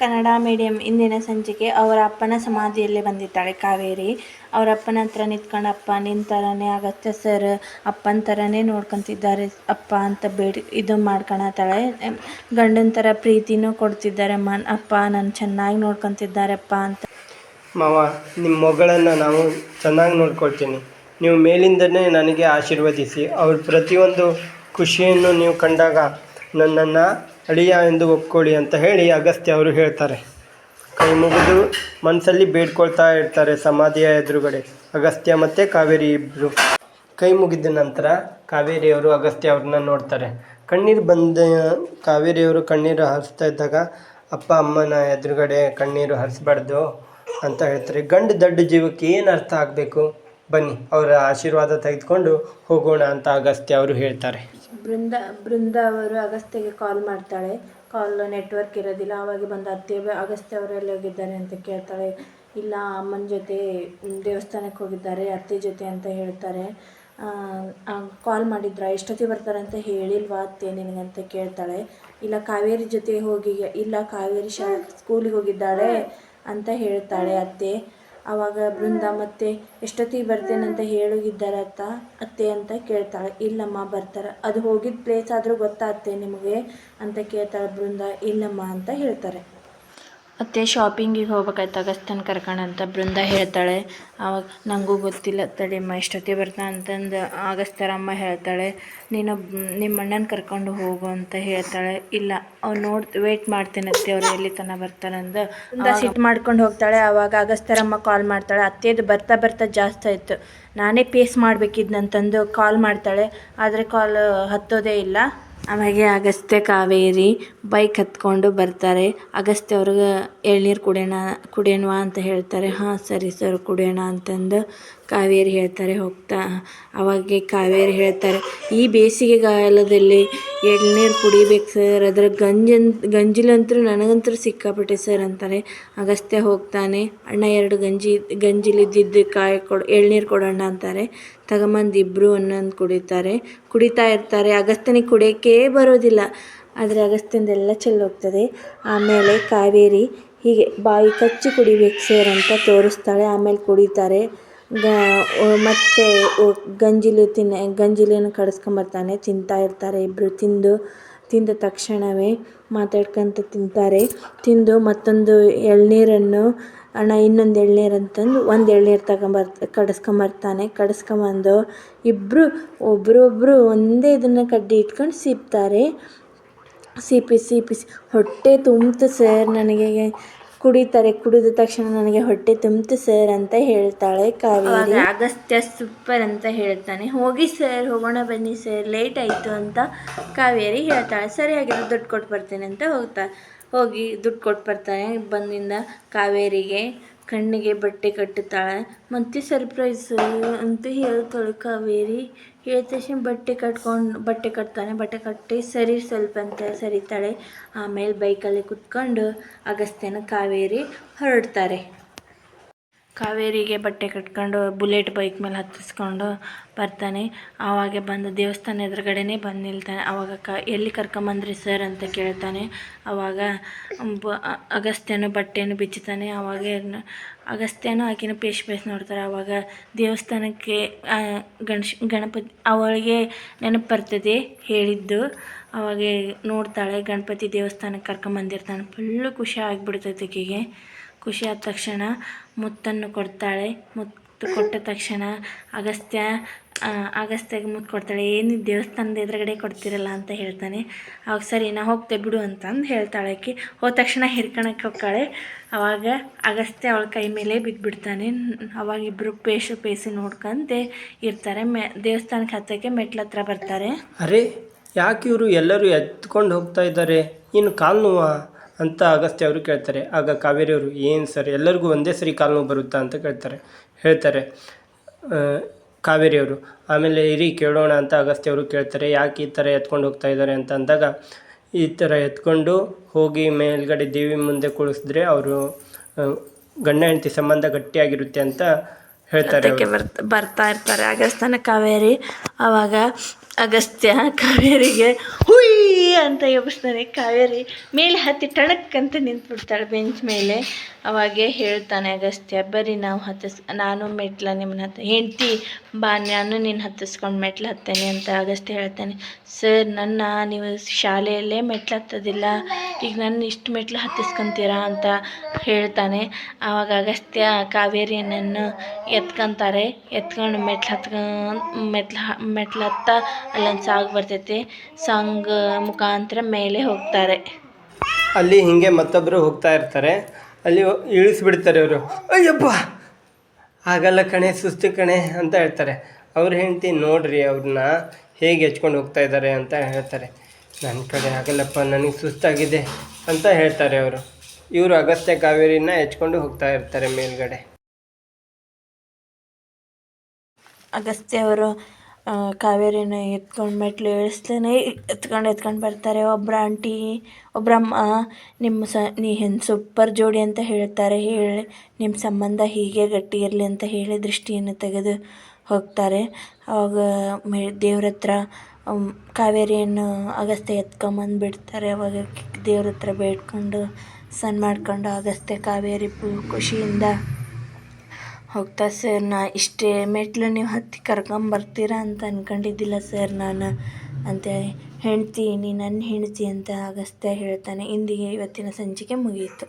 Kannada medium ಇಂದಿನ ಸಂಚಿಕೆ ಅವರ ಅಪ್ಪನ ಸಮಾಧಿಯಲ್ಲಿ ಬಂದಿದ್ದಾಳೆ. ಕಾವೇರಿ ಅವರ ಅಪ್ಪನ ಹತ್ರ ನಿಂತ್ಕೊಂಡಪ್ಪ ನಿನ್ನ ಥರನೇ ಅಗತ್ಯ ಸರ್ ಅಪ್ಪನ ಥರನೇ ನೋಡ್ಕೊತಿದ್ದಾರೆ. ಅಪ್ಪ ಅಂತ ಬೇಡಿ, ಇದು ಮಾಡ್ಕೊಳತ್ತಾಳೆ ಗಂಡನ ಥರ ಪ್ರೀತಿನೂ ಕೊಡ್ತಿದ್ದಾರೆ ಅಮ್ಮ ಅಪ್ಪ, ನಾನು ಚೆನ್ನಾಗಿ ನೋಡ್ಕೊತಿದ್ದಾರಪ್ಪ ಅಂತ. ಮಾವ ನಿಮ್ಮ ಮಗಳನ್ನು ನಾವು ಚೆನ್ನಾಗಿ ನೋಡ್ಕೊಳ್ತೀನಿ. ನೀವು ಮೇಲಿಂದನೇ ನನಗೆ ಆಶೀರ್ವದಿಸಿ, ಅವ್ರ ಪ್ರತಿಯೊಂದು ಖುಷಿಯನ್ನು ನೀವು ಕಂಡಾಗ ನನ್ನನ್ನು ಅಳಿಯ ಎಂದು ಒಪ್ಕೊಳ್ಳಿ ಅಂತ ಹೇಳಿ ಅಗಸ್ತ್ಯ ಅವರು ಹೇಳ್ತಾರೆ. ಕೈ ಮುಗಿದು ಮನಸ್ಸಲ್ಲಿ ಬೇಡ್ಕೊಳ್ತಾ ಇರ್ತಾರೆ ಸಮಾಧಿಯ ಎದುರುಗಡೆ. ಅಗಸ್ತ್ಯ ಮತ್ತು ಕಾವೇರಿ ಇಬ್ಬರು ಕೈ ಮುಗಿದ ನಂತರ ಕಾವೇರಿಯವರು ಅಗಸ್ತ್ಯ ಅವ್ರನ್ನ ನೋಡ್ತಾರೆ. ಕಣ್ಣೀರು ಬಂದ ಕಾವೇರಿಯವರು ಕಣ್ಣೀರು ಹರಿಸ್ತಾ ಇದ್ದಾಗ, ಅಪ್ಪ, ಅಮ್ಮನ ಎದುರುಗಡೆ ಕಣ್ಣೀರು ಹರಿಸ್ಬಾರ್ದು ಅಂತ ಹೇಳ್ತಾರೆ. ಗಂಡು ದೊಡ್ಡ ಜೀವಕ್ಕೆ ಏನು ಅರ್ಥ ಆಗಬೇಕು? ಬನ್ನಿ, ಅವರ ಆಶೀರ್ವಾದ ತೆಗೆದುಕೊಂಡು ಹೋಗೋಣ ಅಂತ ಅಗಸ್ತ್ಯ ಅವರು ಹೇಳ್ತಾರೆ. ಬೃಂದ ಬೃಂದ ಅವರು ಅಗಸ್ತ್ಯಗೆ ಕಾಲ್ ಮಾಡ್ತಾಳೆ. ಕಾಲ್ ನೆಟ್ವರ್ಕ್ ಇರೋದಿಲ್ಲ, ಅವಾಗ ಬಂದು ಅತ್ತೆ, ಅಗಸ್ತ್ಯ ಅವರು ಎಲ್ಲಿ ಹೋಗಿದ್ದಾರೆ ಅಂತ ಕೇಳ್ತಾಳೆ. ಇಲ್ಲ, ಅಮ್ಮನ ಜೊತೆ ದೇವಸ್ಥಾನಕ್ಕೆ ಹೋಗಿದ್ದಾರೆ, ಅತ್ತೆ ಜೊತೆ ಅಂತ ಹೇಳ್ತಾರೆ. ಕಾಲ್ ಮಾಡಿದ್ರ ಎಷ್ಟೊತ್ತಿಗೆ ಬರ್ತಾರೆ ಅಂತ ಹೇಳಿಲ್ವಾ ಅತ್ತೆ ನಿನಗಂತ ಕೇಳ್ತಾಳೆ. ಇಲ್ಲ, ಕಾವೇರಿ ಜೊತೆ ಹೋಗಿ, ಇಲ್ಲ, ಕಾವೇರಿ ಶಾ ಸ್ಕೂಲಿಗೆ ಹೋಗಿದ್ದಾಳೆ ಅಂತ ಹೇಳ್ತಾಳೆ ಅತ್ತೆ. ಆವಾಗ ಬೃಂದ, ಮತ್ತೆ ಎಷ್ಟೊತ್ತಿಗೆ ಬರ್ತೇನಂತ ಹೇಳೋಗಿದ್ದಾರೆ ಅತ್ತ ಅತ್ತೆ ಅಂತ ಕೇಳ್ತಾಳೆ. ಇಲ್ಲಮ್ಮ, ಬರ್ತಾರೆ. ಅದು ಹೋಗಿದ್ದ ಪ್ಲೇಸ್ ಆದರೂ ಗೊತ್ತಾ ಅತ್ತೆ ನಿಮಗೆ? ಅಂತ ಕೇಳ್ತಾಳೆ ಬೃಂದ. ಇಲ್ಲಮ್ಮ ಅಂತ ಹೇಳ್ತಾರೆ. ಅತ್ತೆ ಶಾಪಿಂಗಿಗೆ ಹೋಗ್ಬೇಕಾಯ್ತು. ಅಗಸ್ತನ ಅಂತ ಬೃಂದ ಹೇಳ್ತಾಳೆ. ಅವಾಗ ನನಗೂ ಗೊತ್ತಿಲ್ಲ ತಡಿಯಮ್ಮ ಎಷ್ಟೊತ್ತಿಗೆ ಬರ್ತಾ ಅಂತಂದು ಅಗಸ್ತ್ಯರ ಅಮ್ಮ ಹೇಳ್ತಾಳೆ. ನೀನು ನಿಮ್ಮ ಅಣ್ಣನ ಕರ್ಕೊಂಡು ಹೋಗು ಅಂತ ಹೇಳ್ತಾಳೆ. ಇಲ್ಲ ಅವ್ನು ನೋಡ್ ವೇಟ್ ಮಾಡ್ತೀನಿ ಅತ್ತೆ ಅವ್ರು ಎಲ್ಲಿ ತನಕ ಬರ್ತಾರಂದು. ಬೃಂದ ಸಿಟ್ಟು ಮಾಡ್ಕೊಂಡು ಹೋಗ್ತಾಳೆ. ಆವಾಗ ಅಗಸ್ತರಮ್ಮ ಕಾಲ್ ಮಾಡ್ತಾಳೆ. ಅತ್ತೆದು ಬರ್ತಾ ಬರ್ತಾ ಜಾಸ್ತಿ ಆಯಿತು. ನಾನೇ ಪೇಸ್ ಮಾಡಬೇಕಿದ್ನಂತಂದು ಕಾಲ್ ಮಾಡ್ತಾಳೆ. ಆದರೆ ಕಾಲ್ ಹತ್ತೋದೇ ಇಲ್ಲ. ಆಮೇಲೆ ಅಗಸ್ತ್ಯ ಕಾವೇರಿ ಬೈಕ್ ಹತ್ಕೊಂಡು ಬರ್ತಾರೆ. ಅಗಸ್ತ್ಯ ಅವ್ರಿಗೆ ಎಳ್ನೀರು ಕುಡಿಯೋಣ, ಕುಡಿಯೋಣವಾ ಅಂತ ಹೇಳ್ತಾರೆ. ಹಾಂ, ಸರಿ ಸರ್, ಕುಡಿಯೋಣ ಅಂತಂದು ಕಾವೇರಿ ಹೇಳ್ತಾರೆ, ಹೋಗ್ತಾ. ಅವಾಗೆ ಕಾವೇರಿ ಹೇಳ್ತಾರೆ, ಈ ಬೇಸಿಗೆಗಾಲದಲ್ಲಿ ಎಳ್ನೀರು ಕುಡಿಬೇಕು ಸರ್. ಅದರ ಗಂಜನ್ ಗಂಜಿಲಂತೂ ನನಗಂತೂ ಸಿಕ್ಕಾಪಟ್ಟೆ ಸರ್ ಅಂತಾರೆ. ಅಗಸ್ತ್ಯ ಹೋಗ್ತಾನೆ, ಅಣ್ಣ ಎರಡು ಗಂಜಿ, ಗಂಜಿಲಿದ್ದಿದ್ದು ಕಾಯಿ ಕೊಡು, ಎಳ್ನೀರು ಕೊಡೋಣ ಅಂತಾರೆ. ತಗೊಂಬಂದು ಇಬ್ಬರು ಒಂದೊಂದು ಕುಡಿತಾರೆ. ಕುಡಿತಾ ಇರ್ತಾರೆ. ಅಗಸ್ತ್ಯನಿಗೆ ಕುಡಿಯೋಕ್ಕೇ ಬರೋದಿಲ್ಲ. ಆದರೆ ಅಗಸ್ತ್ಯಂದೆಲ್ಲ ಚೆಲ್ಲೋಗ್ತದೆ ಆಮೇಲೆ ಕಾವೇರಿ ಹೀಗೆ ಬಾಯಿ ಕಚ್ಚಿ ಕುಡಿಬೇಕು ಸರ್ ಅಂತ ತೋರಿಸ್ತಾಳೆ. ಆಮೇಲೆ ಕುಡಿತಾರೆ. ಗ ಮತ್ತು ಗಂಜಿಲು ತಿನ್ನ ಗಂಜಿಲನ್ನು ಕಡಿಸ್ಕೊಂಬರ್ತಾನೆ ತಿಂತಾ ಇರ್ತಾರೆ ಇಬ್ಬರು ತಿಂದು, ತಿಂದ ತಕ್ಷಣವೇ ಮಾತಾಡ್ಕೊಂತ ತಿಂತಾರೆ. ತಿಂದು ಮತ್ತೊಂದು ಎಳ್ನೀರನ್ನು ಅಣ್ಣ ಇನ್ನೊಂದು ಎಳ್ನೀರು ಅಂತಂದು ಒಂದು ಎಳ್ನೀರು ತಗೊಂಬರ್ ಕಡಿಸ್ಕೊಂಬರ್ತಾನೆ. ಕಡಿಸ್ಕೊಂಬಂದು ಇಬ್ಬರು ಒಬ್ರೊಬ್ರು ಒಂದೇ ಇದನ್ನು ಕಡ್ಡಿ ಇಟ್ಕೊಂಡು ಸೀಪ್ತಾರೆ. ಸೀಪಿ ಸೀಪಿಸಿ ಹೊಟ್ಟೆ ತುಂಬಿತು ಸರ್ ನನಗೆ. ಕುಡಿತಾರೆ, ಕುಡಿದ ತಕ್ಷಣ ನನಗೆ ಹೊಟ್ಟೆ ತುಂಬಿತು ಸರ್ ಅಂತ ಹೇಳ್ತಾಳೆ ಕಾವೇರಿ. ಅಗಸ್ತ್ಯ ಸೂಪರ್ ಅಂತ ಹೇಳ್ತಾನೆ. ಹೋಗಿ ಸರ್, ಹೋಗೋಣ ಬನ್ನಿ ಸರ್, ಲೇಟ್ ಆಯಿತು ಅಂತ ಕಾವೇರಿ ಹೇಳ್ತಾಳೆ. ಸರಿ ಆಗಿರೋ ದುಡ್ಡು ಕೊಟ್ಟು ಬರ್ತೇನೆ ಅಂತ ಹೋಗ್ತಾ ಹೋಗಿ ದುಡ್ಡು ಕೊಟ್ಟು ಬರ್ತಾನೆ. ಬಂದಿಂದ ಕಾವೇರಿಗೆ ಕಣ್ಣಿಗೆ ಬಟ್ಟೆ ಕಟ್ಟುತ್ತಾಳೆ. ಮತ್ತು ಸರ್ಪ್ರೈಸ್ ಅಂತ ಹೇಳ್ತಾಳೆ ಕಾವೇರಿ. ಹೇಳಿದ ತಕ್ಷಣ ಬಟ್ಟೆ ಕಟ್ಕೊಂಡು, ಬಟ್ಟೆ ಕಟ್ತಾನೆ. ಬಟ್ಟೆ ಕಟ್ಟಿ ಸರಿ ಸ್ವಲ್ಪ ಅಂತ ಸರಿತಾಳೆ. ಆಮೇಲೆ ಬೈಕಲ್ಲಿ ಕುತ್ಕೊಂಡು ಅಗಸ್ತ್ಯನ ಕಾವೇರಿ ಹೊರಡ್ತಾರೆ. ಕಾವೇರಿಗೆ ಬಟ್ಟೆ ಕಟ್ಕೊಂಡು ಬುಲೆಟ್ ಬೈಕ್ ಮೇಲೆ ಹತ್ತಿಸ್ಕೊಂಡು ಬರ್ತಾನೆ. ಆವಾಗ ಬಂದು ದೇವಸ್ಥಾನ ಎದುರುಗಡೆನೇ ಬಂದು ನಿಲ್ತಾನೆ. ಆವಾಗ ಕ, ಎಲ್ಲಿ ಕರ್ಕೊಂಬಂದ್ರಿ ಸರ್ ಅಂತ ಕೇಳ್ತಾನೆ. ಆವಾಗ ಬ ಅಗಸ್ತ್ಯನು ಬಟ್ಟೆಯನ್ನು ಬಿಚ್ಚುತ್ತಾನೆ. ಆವಾಗ ಅಗಸ್ತ್ಯನು ಆಕಿನ ಪೇಶ್ ಪೇಶ್ ನೋಡ್ತಾರೆ. ಆವಾಗ ದೇವಸ್ಥಾನಕ್ಕೆ ಗಣೇಶ್, ಗಣಪತಿ, ಅವಳಿಗೆ ನೆನಪು ಬರ್ತದೆ ಹೇಳಿದ್ದು. ಅವಾಗ ನೋಡ್ತಾಳೆ, ಗಣಪತಿ ದೇವಸ್ಥಾನಕ್ಕೆ ಕರ್ಕೊಂಬಂದಿರ್ತಾನೆ. ಫುಲ್ಲು ಖುಷಿ ಆಗಿಬಿಡ್ತೈತೆ ಆಕೆಗೆ. ಖುಷಿ ಆದ ತಕ್ಷಣ ಮುತ್ತನ್ನು ಕೊಡ್ತಾಳೆ. ಮುತ್ತು ಕೊಟ್ಟ ತಕ್ಷಣ ಅಗಸ್ತ್ಯ ಅಗಸ್ತ್ಯಗೆ ಮುತ್ತು ಕೊಡ್ತಾಳೆ. ಏನು ದೇವಸ್ಥಾನದ ಎದುರುಗಡೆ ಕೊಡ್ತಿರಲ್ಲ ಅಂತ ಹೇಳ್ತಾನೆ. ಅವಾಗ ಸರಿ, ನಾ ಹೋಗ್ತೆ ಬಿಡು ಅಂತಂದು ಹೇಳ್ತಾಳೆ ಆಕೆ. ಹೋದ ತಕ್ಷಣ ಹಿರ್ಕಣಕ್ಕೆ ಹೋಗ್ತಾಳೆ. ಅವಾಗ ಅಗಸ್ತ್ಯ ಅವಳ ಕೈ ಮೇಲೆ ಬಿದ್ದುಬಿಡ್ತಾನೆ ಅವಾಗ ಇಬ್ಬರು ಪೇಶು ಪೇಸಿ ನೋಡ್ಕೊಂತೆ ಇರ್ತಾರೆ. ಮೆ, ದೇವಸ್ಥಾನಕ್ಕೆ ಹತ್ತಕ್ಕೆ ಮೆಟ್ಲ ಹತ್ರ ಬರ್ತಾರೆ. ಅರೆ, ಯಾಕೆ ಇವರು ಎಲ್ಲರೂ ಎತ್ಕೊಂಡು ಹೋಗ್ತಾ ಇದ್ದಾರೆ? ಇನ್ನು ಕಾಲು ನೋವಾ ಅಂತ ಅಗಸ್ತ್ಯ ಅವರು ಕೇಳ್ತಾರೆ. ಆಗ ಕಾವೇರಿ ಅವರು ಏನು ಸರ್ ಎಲ್ಲರಿಗೂ ಒಂದೇ ಸರಿ ಕಾಲು ನೋವು ಬರುತ್ತಾ? ಅಂತ ಕೇಳ್ತಾರೆ. ಹೇಳ್ತಾರೆ ಕಾವೇರಿಯವರು ಆಮೇಲೆ ಇರಿ ಕೇಳೋಣ ಅಂತ ಅಗಸ್ತ್ಯ ಅವರು ಕೇಳ್ತಾರೆ. ಯಾಕೆ ಈ ಥರ ಎತ್ಕೊಂಡು ಹೋಗ್ತಾ ಇದ್ದಾರೆ ಅಂತ ಅಂದಾಗ ಈ ಥರ ಎತ್ಕೊಂಡು ಹೋಗಿ ಮೇಲ್ಗಡೆ ದೇವಿ ಮುಂದೆ ಕುಳಿಸಿದ್ರೆ ಅವರು ಗಂಡ ಹೆಂಡತಿ ಸಂಬಂಧ ಗಟ್ಟಿಯಾಗಿರುತ್ತೆ ಅಂತ ಹೇಳ್ತಾರೆ. ಬರ್ತಾ ಇರ್ತಾರೆ. ಅಗಸ್ತ್ಯನ ಕಾವೇರಿ ಆವಾಗ ಅಗಸ್ತ್ಯ ಕಾವೇರಿಗೆ ಅಂತ ಯೋಚಿಸ್ತಾನೆ ಕಾವೇರಿ ಮೇಲೆ ಹತ್ತಿ ಟಣಕ್ ಅಂತ ನಿಂತ್ಬಿಡ್ತಾಳೆ ಬೆಂಚ್ ಮೇಲೆ. ಅವಾಗೆ ಹೇಳ್ತಾನೆ, ಅಗಸ್ತ್ಯ, ಬರೀ ನಾವು ಹತ್ತಿಸ್, ನಾನು ಮೆಟ್ಲ ನಿಮ್ಮನ್ನ ಹತ್ತ, ಹೆಂಡ್ತಿ, ಬಾ, ನಾನು ನೀನು ಹತ್ತಿಸ್ಕೊಂಡು ಮೆಟ್ಲು ಹತ್ತೇನೆ ಅಂತ ಅಗಸ್ತ್ಯ ಹೇಳ್ತಾನೆ. ಸರ್, ನನ್ನ ನೀವು ಶಾಲೆಯಲ್ಲೇ ಮೆಟ್ಲು ಹತ್ತೋದಿಲ್ಲ, ಈಗ ನನ್ನ ಇಷ್ಟು ಮೆಟ್ಲು ಹತ್ತಿಸ್ಕೊಂತೀರಾ ಅಂತ ಹೇಳ್ತಾನೆ. ಆವಾಗ ಅಗಸ್ತ್ಯ ಕಾವೇರಿಯನ್ನು ಎತ್ಕೊಂತಾರೆ. ಎತ್ಕೊಂಡು ಮೆಟ್ಲು ಹತ್ಕೊ, ಮೆಟ್ಲು ಮೆಟ್ಲು ಹತ್ತ ಅಲ್ಲೊಂದು ಸಾಂಗ್ ಬರ್ತೈತಿ. ಸಾಂಗ್ ಮುಖಾಂತರ ಮೇಲೆ ಹೋಗ್ತಾರೆ. ಅಲ್ಲಿ ಹಿಂಗೆ ಮತ್ತೊಬ್ಬರು ಹೋಗ್ತಾ ಇರ್ತಾರೆ. ಅಲ್ಲಿ ಇಳಿಸ್ಬಿಡ್ತಾರೆ ಅವರು. ಅಯ್ಯಪ್ಪ! ಆಗಲ್ಲ ಕಣೆ, ಸುಸ್ತು ಕಣೆ ಅಂತ ಹೇಳ್ತಾರೆ. ಅವ್ರ ಹೆಂಡತಿ ನೋಡ್ರಿ ಅವ್ರನ್ನ ಹೇಗೆ ಹೆಚ್ಕೊಂಡು ಹೋಗ್ತಾ ಇದ್ದಾರೆ ಅಂತ ಹೇಳ್ತಾರೆ. ನನ್ನ ಕಡೆ ಆಗಲ್ಲಪ್ಪ ನನಗೆ ಸುಸ್ತಾಗಿದೆ ಅಂತ ಹೇಳ್ತಾರೆ ಅವರು. ಇವರು ಅಗಸ್ತ್ಯ ಕಾವೇರಿನ ಹೆಚ್ಕೊಂಡು ಹೋಗ್ತಾ ಇರ್ತಾರೆ ಮೇಲ್ಗಡೆ. ಅಗಸ್ತ್ಯ ಅವರು ಕಾವೇರಿನ ಎತ್ಕೊಂಡು ಮೆಟ್ಲು ಇಳಿಸ್ತಾನೆ ಎತ್ಕೊಂಡು ಎತ್ಕೊಂಡು ಬರ್ತಾರೆ. ಒಬ್ಬರ ಆಂಟಿ ಒಬ್ಬರಮ್ಮ ನಿಮ್ಮ ಸ, ನೀ ಹೆನ್ ಸೂಪರ್ ಜೋಡಿ ಅಂತ ಹೇಳ್ತಾರೆ. ಹೇಳಿ ನಿಮ್ಮ ಸಂಬಂಧ ಹೀಗೆ ಗಟ್ಟಿ ಇರಲಿ ಅಂತ ಹೇಳಿ ದೃಷ್ಟಿಯನ್ನು ತೆಗೆದು ಹೋಗ್ತಾರೆ. ಆವಾಗ ಮೆ ದೇವ್ರ ಹತ್ರ ಕಾವೇರಿಯನ್ನು ಅಗಸ್ತ್ಯ ಎತ್ಕೊಂಬಂದು ಬಿಡ್ತಾರೆ ಅವಾಗ ದೇವ್ರ ಹತ್ರ ಬೇಡ್ಕೊಂಡು ಸನ್ ಮಾಡ್ಕೊಂಡು ಅಗಸ್ತ್ಯ ಕಾವೇರಿ ಖುಷಿಯಿಂದ ಹೋಗ್ತಾ ಸರ್, ನಾ ಇಷ್ಟೇ ಮೆಟ್ಲು ನೀವು ಹತ್ತಿ ಕರ್ಕೊಂಬರ್ತೀರಾ ಅಂತ ಅನ್ಕೊಂಡಿದ್ದಿಲ್ಲ ಸರ್ ನಾನು. ಅಂತ ಹೆಂಡ್ತಿ ನೀ ನನ್ನ ಹೆಂಡ್ತಿ ಅಂತ ಅಗಸ್ತ್ಯ ಹೇಳ್ತಾನೆ. ಇಂದಿಗೆ ಇವತ್ತಿನ ಸಂಚಿಕೆ ಮುಗಿಯಿತು